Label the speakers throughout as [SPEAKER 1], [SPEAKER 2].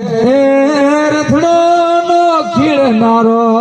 [SPEAKER 1] રથડો નો ખીડનારો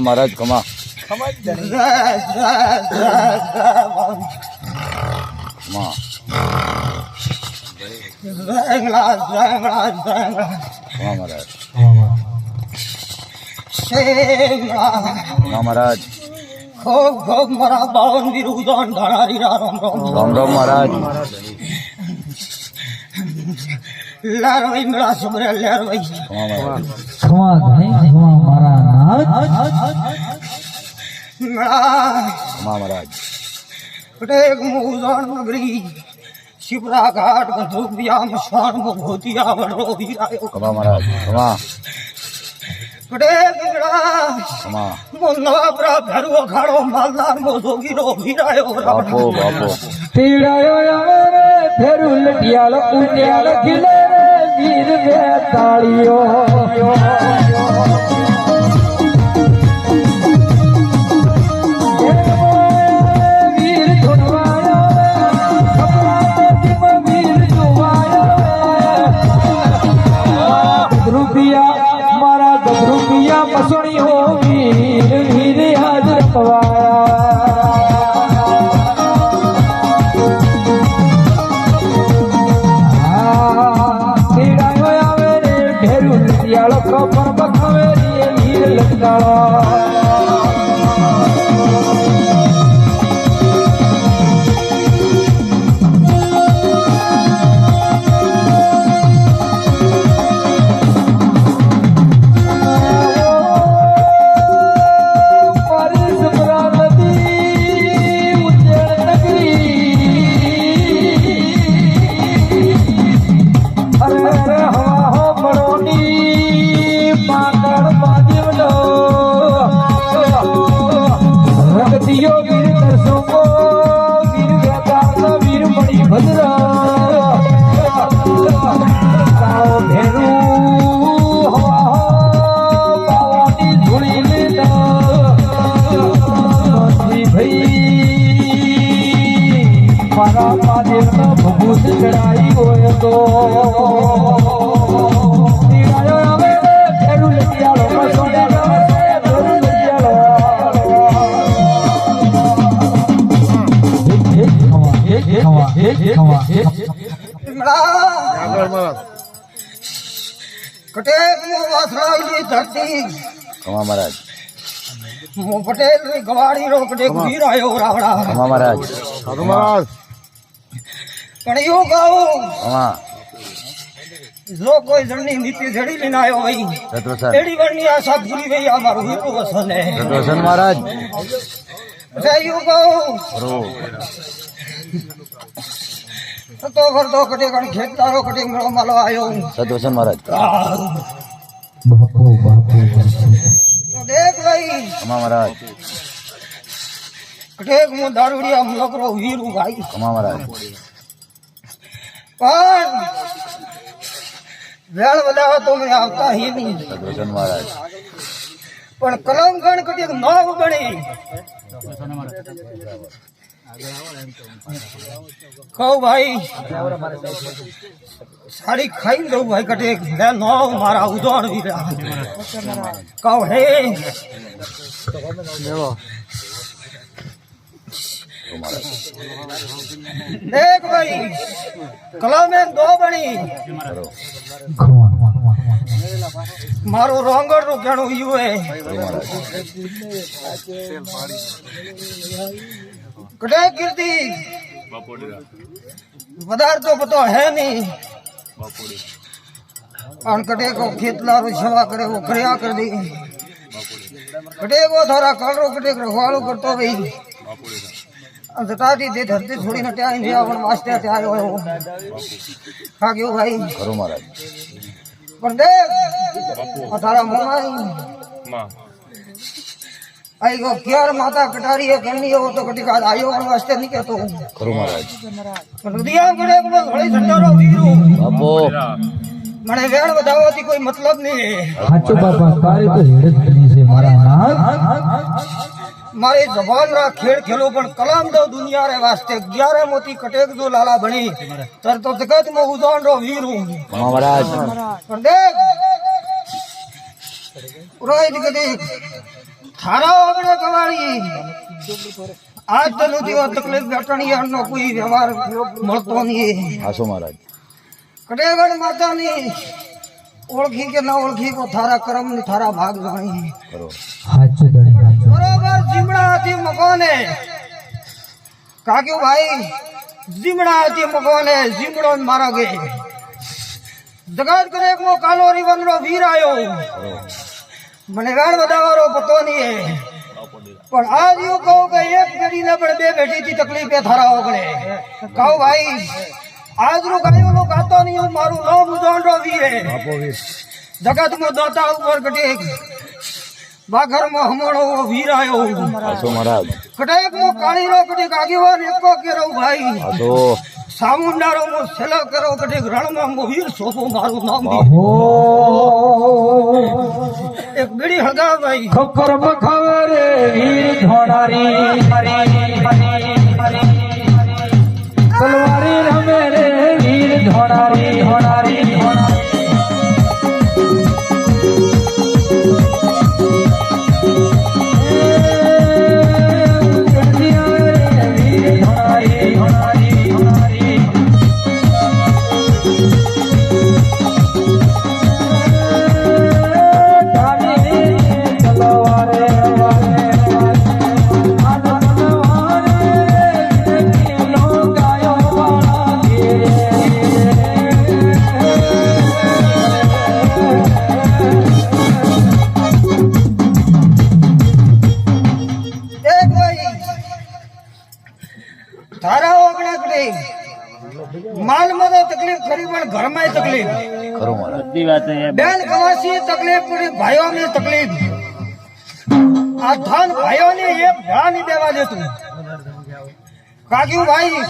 [SPEAKER 2] ખમા મહારાજ ખમા ખમા મહારાજ.
[SPEAKER 3] ખૂબ ખૂબ મારા બાવન વીર ઉદાન ધણારી રામ રામ
[SPEAKER 2] મહારાજ. મહારાજ.
[SPEAKER 3] એક મોજાણ નગરી શિવરા ઘાટ બંધુકિયામ શાણ ભોતિયા વડો વીરાયો
[SPEAKER 2] કમા મહારાજ કમા.
[SPEAKER 1] ફેરું લટિયાલ ઉટિયાલ ખીલે વીર તાળીઓ. શિયાળો ખબર બખાવે
[SPEAKER 3] રીએ નીર લટકાળા ધરતી.
[SPEAKER 2] કમા મહારાજ.
[SPEAKER 3] મો પટેલ ગવાડી રોકડે કટેક વીર રાવડા.
[SPEAKER 2] કમા મહારાજ. સાધુ મહારાજ
[SPEAKER 3] પણ એવું કહું
[SPEAKER 2] કમા.
[SPEAKER 3] જો કોઈ જણની નીતિ જડી લઈને આવ્યો હોય એડી વણની આશા પૂરી થઈ આ મારું વીરું વસન હે
[SPEAKER 2] સત્વસન મહારાજ.
[SPEAKER 3] એવું કહું. તો કરતો કટે કણ ખેતદારો કટે મેળો માલો આવ્યો
[SPEAKER 2] સત્વસન મહારાજ.
[SPEAKER 3] તો દેખ ભાઈ
[SPEAKER 2] ખમા મહારાજ.
[SPEAKER 3] કટેક હું દારૂડિયા મલકરો વીરું ભાઈ.
[SPEAKER 2] ખમા મહારાજ.
[SPEAKER 3] પણ વેળ વધાવો તો મેં આવતા હી નહીં.
[SPEAKER 2] મહારાજ.
[SPEAKER 3] પણ કલમ ગણ કદી નવ બની કહું ભાઈ, સાડી ખાઈ દઉં ભાઈ, કટે લે નવ મારા ઉદોણ વીરા કહું, હે. દેખ ભાઈ કલમે દો બની. મારું રોંગરનું ઘણું યુ કટે કીર્તિ. વધારતો પતો હે નહીં. પણ કટેકો ખેતલારું સેવા કરે એવો કર્યા કરી દઈ કટેકો તારા કાળો કટેક રખવાળું કરતો રહી. જટાટી તે ધરતી છોડીને ત્યાં ગયા પણ માસ્ટર ત્યાં આવ્યો હા કેવું ભાઈ.
[SPEAKER 2] ખરું મહારાજ.
[SPEAKER 3] પણ દે તારા મમ્મા આઈ ગો ક્યાર માતા કટારી કરણી એવો તો કટી આજ આયો પણ વાસ્તે નહીં કહેતો
[SPEAKER 2] ખરું મહારાજ.
[SPEAKER 3] રુદિયા ગળે પેલો ઘોડી ઝંડારો વીરો.
[SPEAKER 2] બાપો.
[SPEAKER 3] મને વેણ વધાવવાથી કોઈ મતલબ નહીં.
[SPEAKER 1] સાચું બાપા તારી તો હેડ જ બની છે મારા નાથ.
[SPEAKER 3] મારી જબાન રા ખેડ ખેલો પણ કલામ દો દુનિયા રે વાસ્તે. ગ્યારે મોતી કટેક દો લાલા ભણી તર તો જગતમાં ઉજાણ રો વીરું
[SPEAKER 2] મહારાજ.
[SPEAKER 3] પણ દેખ. રોઈ કદી થારા આગળ કવાળી આજ તો નથી તકલીફ બેઠણી નો કોઈ વ્યવહાર મળતો નહીં.
[SPEAKER 2] આસો મહારાજ.
[SPEAKER 3] કટેગઢ માતાની ઓળખી કે ના ઓળખી કો થારા કરમની થારા ભાગ જાણી. બરોબર. જીમડા હતી મકોને કાક્યું ભાઈ જીમડા હતી મકોને જીમડો મારા ગે જગત કરે કાલો રીવન નો વીર આયો મને વેણ વધાવારો પતો નહીં પણ આજ એવું કહું કે એક પેઢી ને પણ બે પેઢી થી તકલીફ એ થારા ઓગળે કહું ભાઈ આજનું ગાયો નો ગાતો નહીં હું મારું નામ ઉદાંડો વીર હે.
[SPEAKER 2] બાપો વીર
[SPEAKER 3] જગતમાં દોતા ઉપર કટેક બાઘરમાં હમણો વીર આયો
[SPEAKER 2] આસો મહારાજ.
[SPEAKER 3] કટેક મો કાળી રો કટેક આગેવાન એકો કેરો ભાઈ.
[SPEAKER 2] આસો
[SPEAKER 3] સામુંડારો મો સેલો કરો કટેક રણમાં વીર સોપો મારું નામ દી એક બીડી હગા ભાઈ
[SPEAKER 1] ખબર મખવરે વીર ધોડારી તલવારી રમે રે વીર ધોડારી ધોડારી
[SPEAKER 3] બેન કવાસી તકલીફ પડી ભાઈઓ ની તકલીફ. આ ધન ભાઈઓ ને એક નહીં દેવા દેતું. કાક્યું ભાઈ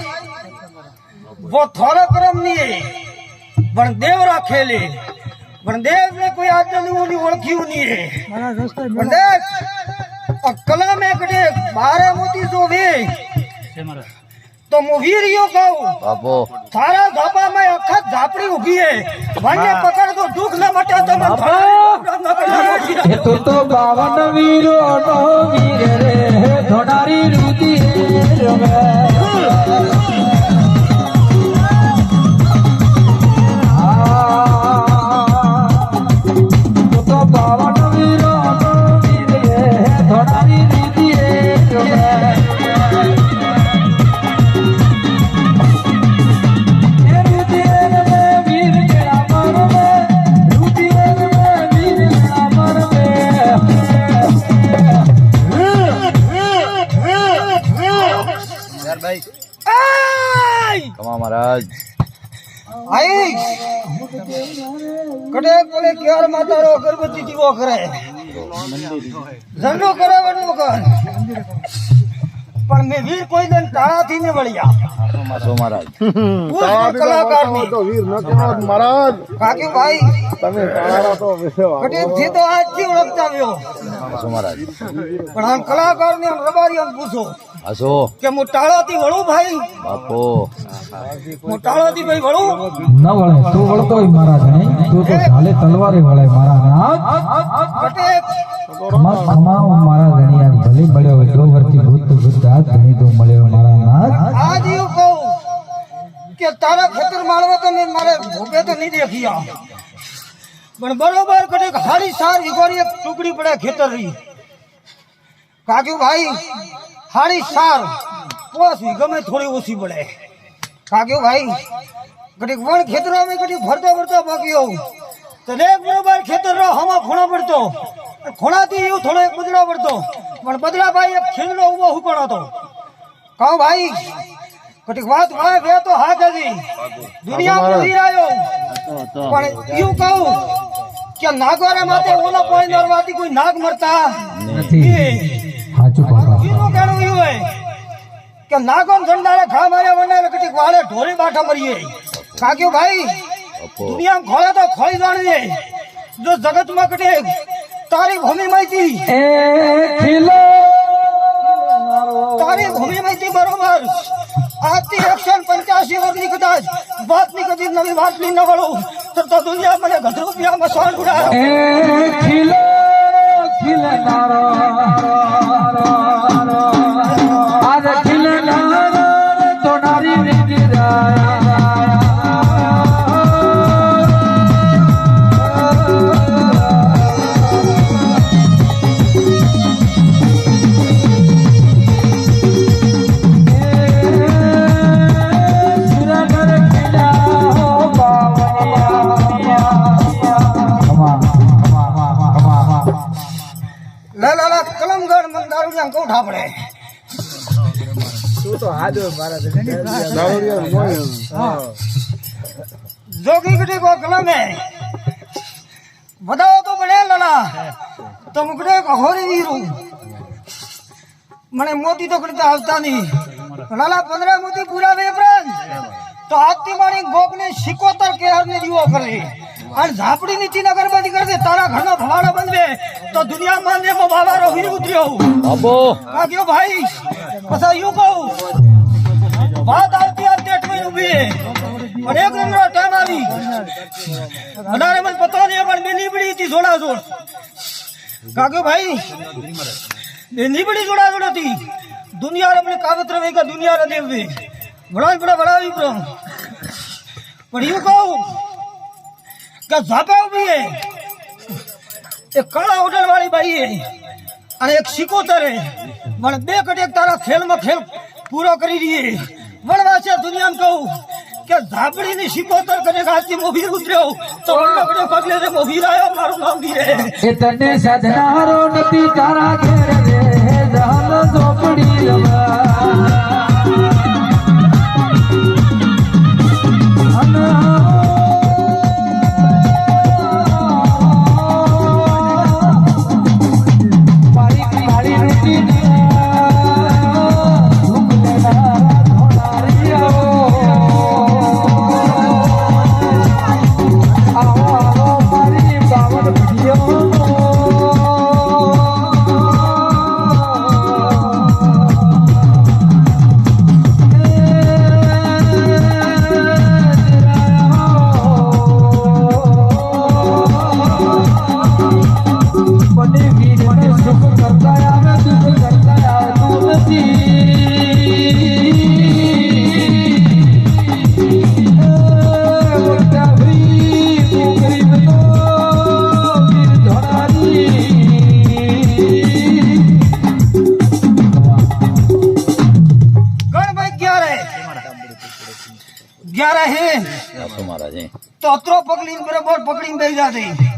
[SPEAKER 3] वो થોડો કર્મ નહીં. પણ દેવ રાખેલી. પણ દેવ ને કોઈ આજની ઓળખ્યું નહીં. પણ દેખ કલમ એકડે બારે મોતી જો વે તો મુવી રહ્યો કહું.
[SPEAKER 2] બાપો.
[SPEAKER 3] તારા ધાબામાં અખત ઝાપડી ઊભી હે. મને પકડ તો દુઃખ ન મટે તો મન
[SPEAKER 1] તો તો બાવન વીરો નો વીર રે. ધોડારી રુદી રમે આ બાવન
[SPEAKER 3] ક્યાર માતારો અગરબત્તી દીવો કરે. ધંધો કરે વડવો કર પણ મેં વીર કોઈ દિન તાળાથી ને વળ્યા
[SPEAKER 2] મહારાજ.
[SPEAKER 3] કલાકાર
[SPEAKER 4] વીર ન
[SPEAKER 3] રબારી પૂછો કે હું ટાળાથી વળું ભાઈ?
[SPEAKER 2] બાપો.
[SPEAKER 3] હું ટાળાથી ભાઈ વળું?
[SPEAKER 1] ન વળે તું વળતો મારા ધણી તું તો ઢાલે તલવારે વળે મારા નાથ
[SPEAKER 3] કડેક
[SPEAKER 1] ખમા ખમા હું મારા ધણી આ ભલે મળ્યો હોય જો વર્તી ભૂત ભૂત આ ધણી તું મળ્યો મારા નાથ
[SPEAKER 3] આજ એવું કહું કે તારા ખેતર માળવા તો મેં મારે ભોગે તો નહીં દેખ્યા પણ બરોબર કડેક હારી સાર વિગોરી એક ટુકડી પડે ખેતર રી કાક્યું ભાઈ હારી સાર પોસી ગમે થોડી ઓછી પડે કાક્યું ભાઈ કડીક વણ ખેતરો અમે કડીક ફરતો ફરતો બાકી તો એક બરોબર ખેતર રો હમા ખૂણા પડતો. ખૂણાથી એવું થોડો એક બદલા પડતો. પણ બદલા ભાઈ એક ખીલનો ઊભો હુકણ હતો. કહું ભાઈ કટી વાત ભાઈ બે તો હાથ હતી. દુનિયા પૂરી રહ્યો. પણ એવું કહું કે નાગોરા માથે ઓલો કોઈ નરવાથી કોઈ નાગ મરતા
[SPEAKER 1] નથી. સાચું
[SPEAKER 3] કહેવું એવું હોય કે નાગોન ઝંડાળે ખા માર્યા વને કટીક વાળે ઢોરી બાઠા મરીએ. કાક્યું ભાઈ?
[SPEAKER 2] બાપો
[SPEAKER 3] દુનિયા ખોળે તો ખોઈ જાણીએ જો જગતમાં કટે તારી ભૂમિ માહિતી તારી ભૂમિ માહિતી બરોબર. આજથી એકસો પંચ્યાસી વર્ષની કદાચ વાતની કદી નવી વાતની ન વળું. તો તો દુનિયા મને ગધ રૂપિયામાં સોન ઉડાડો.
[SPEAKER 1] ખીલો ખીલનારો
[SPEAKER 3] મન દારૂડિયા અંગૂઠા પડે જોગી કટી કો કલમે. બતાવો તો મને લલા. તો મુકડે હોરી વીરું. મને મોતી તો કરતા આવતા નહીં. લાલા પંદર મોતી પૂરા વે પ્રાણ તો આજથી મારી ગોક ને સિકોતર કેહર ને દીવો કરે. અને ઝાપડી નીચી નગરબંધી કરશે તારા ઘરનો ભવાડો બંધવે તો દુનિયામાં ને ભવાડો વીર ઉતર્યો.
[SPEAKER 2] બાપો
[SPEAKER 3] કાક્યો ભાઈ. પછી યુ કહું વાત આવતી આ ટેટવી ઊભી અને એક નંબર ટાઈમ આવી. અઢારે મને પતો નહીં પણ બે નીબડી હતી જોડા જોડ કાક્યો ભાઈ બે નીબડી જોડા જોડ હતી. દુનિયા રમને કાવત્ર વે કે દુનિયા રે દેવ વે વડા વડા વડા પણ યુ કહું કે હે એક વાળી બાઈ અને એક સિકોતરે મને બે કટેક તારા ખેલમાં ખેલ પૂરો કરી દઈએ. વણવા છે દુનિયામાં કહું કે ઝાપડીની સિકોતર કને હાથથી મોભીર ઉતર્યો. તો વણવા પગલે રે મોભીર આવ્યો મારું નામ ધીરે
[SPEAKER 1] એ તને સજનારો નથી તારા ઘેર રે ઝોપડી
[SPEAKER 2] ના
[SPEAKER 3] થઈ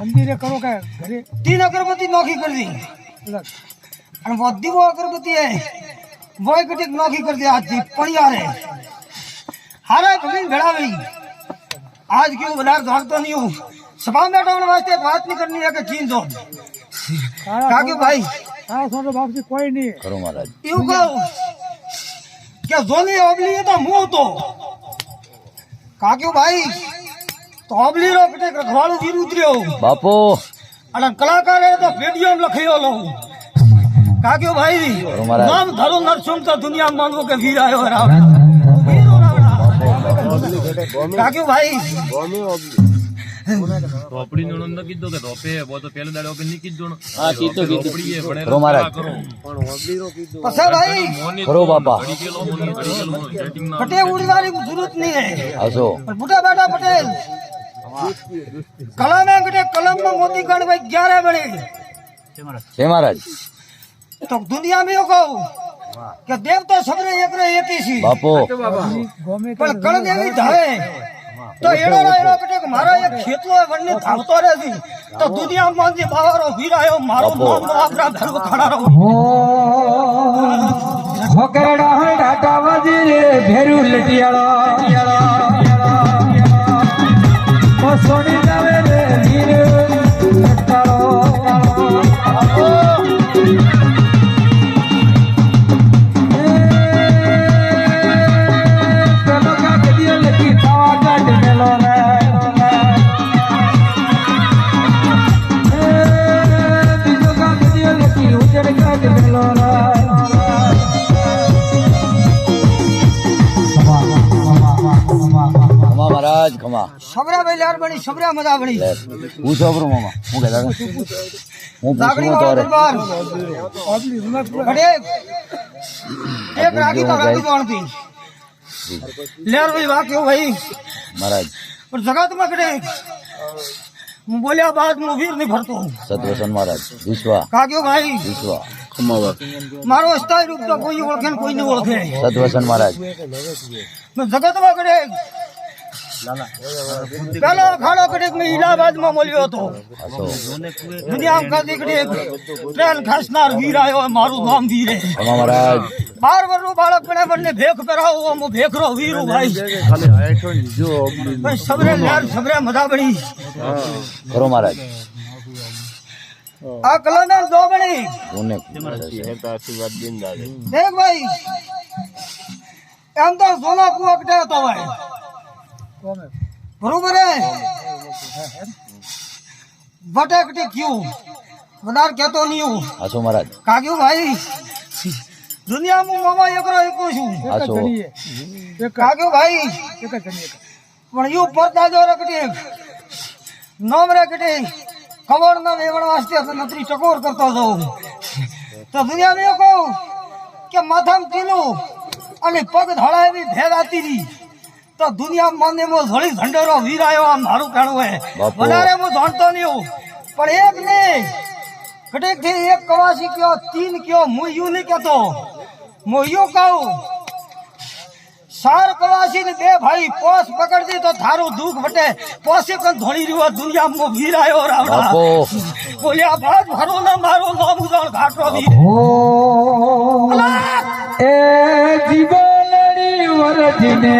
[SPEAKER 1] મંદિરે કરો કે ઘરે?
[SPEAKER 3] તીન અગરબત્તી નોખી કરી દી અને વધી વો અગરબત્તી હે વોય કટીક નોખી કરી દે આજથી પણિયારે હારે ભગીન ભેળાવી આજ કેવું વધાર ધારતો નહીં હું સભા બેઠા વાસ્તે વાત નહીં કરની કે ચીન દો. કાકી ભાઈ.
[SPEAKER 1] હા સોનો બાપજી કોઈ નહીં.
[SPEAKER 2] કરો મહારાજ.
[SPEAKER 3] એવું કહું. કે જોની ઓબલી તો હું હતો. કાકી ભાઈ તો ઓબલી રો કટે રખવાળું વીર ઉતર્યો.
[SPEAKER 2] બાપો.
[SPEAKER 3] અને કલાકારે તો વીડિયો લખ્યો લો કાક્યો ભાઈ. નામ ધરો નરસિંહ તો દુનિયા માનવો કે વીર આવ્યો વીરો કાક્યો ભાઈ.
[SPEAKER 5] રોપડી નો નંદ કીધો કે રોપે બો તો પેલે દાડો કે ની કીધો
[SPEAKER 2] હા કીધો કીધો.
[SPEAKER 5] રોપડી એ ભણે
[SPEAKER 2] રો મહારાજ.
[SPEAKER 3] પણ ભાઈ.
[SPEAKER 5] રો
[SPEAKER 2] કીધો બાપા.
[SPEAKER 5] ભાઈ કરો ના
[SPEAKER 3] પટેલ ઉડવાની જરૂરત નહીં હે પણ બુઢા બેટા પટેલ કલમ કલમમાં મોતી ગણ ભાઈ ગ્યારह બને
[SPEAKER 2] હે મહારાજ.
[SPEAKER 3] તો દુનિયા में કહું કે દેવતા સગરે એક રે એકી છી.
[SPEAKER 2] બાપો.
[SPEAKER 3] પણ કળ દેવી ધાવે. તો એડો એડો કટે કે મારા એક ખેતલો વણને ધાવતો રહે છે. તો દુનિયામાં જે બાવારો વીરાયો મારો. નામ આપરા ધર્મ ખડારો.
[SPEAKER 1] છોકરડા ડાટા વાજી ભેરુ ભેરું લટિયાળા. ઓ સોની જાવે રે વીર લખી
[SPEAKER 2] મહારાજ ખમા.
[SPEAKER 3] સબરા ભાઈ લાર બની સબરા મજા બની
[SPEAKER 2] લે પૂછો બરો મામા. હું કહેતા હતા? હું
[SPEAKER 3] લાકડી
[SPEAKER 2] પૂછું
[SPEAKER 3] વાળો
[SPEAKER 2] તારે?
[SPEAKER 3] દરબાર. અરે એક. રાખી તો રાખી દોણતી લેર ભાઈ વાક્યો ભાઈ?
[SPEAKER 2] મહારાજ.
[SPEAKER 3] પણ જગતમાં કડે હું બોલ્યા બાદ હું વીર નહીં ભરતો.
[SPEAKER 2] સતવસન મહારાજ વિશ્વા.
[SPEAKER 3] કાગ્યો ભાઈ?
[SPEAKER 2] વિશ્વા.
[SPEAKER 3] મારો અસ્થાયી રૂપ તો કોઈ ઓળખે ને કોઈ નહીં. ઓળખે
[SPEAKER 2] સતવસન મહારાજ.
[SPEAKER 3] મેં જગતમાં કડે પેલો ખાડો કડે મેં ઇલાહાબાદમાં મળ્યો હતો. દુનિયામાં ખાધી ટ્રેન ખસનાર વીર આવ્યો મારું નામ વીરે.
[SPEAKER 2] મહારાજ.
[SPEAKER 3] બાર વર્ષનું બાળક મને ભેખ કરાવો હું ભેખરો વીરું ભાઈ ભાઈ સબરે લેર સબરે મજા બની
[SPEAKER 2] ખરો મહારાજ.
[SPEAKER 3] આ કલાના દો બની
[SPEAKER 2] કોને
[SPEAKER 3] દેખ ભાઈ એમ તો સોના કુવા કટે તો ભાઈ બરોબર વટેકટી ક્યું વધારે કેતો નહીં હું.
[SPEAKER 2] આસો મહારાજ.
[SPEAKER 3] કાગ્યું ભાઈ? દુનિયામાં મામા એકરો એકો છું.
[SPEAKER 2] આસો
[SPEAKER 3] કાગ્યું ભાઈ? પણ યુ પરતા જો રકટી નોમ રકટી કવળ ના વેવણ વાસ્તે તો નતરી ટકોર કરતો જાઉં તો દુનિયાને એવું કહું કે માથામાં તીલું અને પગ ધળાવી ભેગાતી રહી તો દુનિયા મને મો ધોળી ઝંડેરો વીરાયો આ મારું કહેણું હે. વધારે હું જાણતો નહીં હું પણ એક નહીં. ઘડીકથી એક કવાસી કયો તીન કયો હું યુ નહીં કહેતો. હું યુ કહું. સાર કવાસી ને બે ભાઈ પોસ પકડતી તો થારું દુઃખ વટે. પોસે કન ધોળી રહ્યો દુનિયામાં વીરાયો રાવડા બોલ્યા બાદ ભરો ના મારો નામ ઉદાણ ઘાટો વીર.
[SPEAKER 1] એ જીવનડી વરજને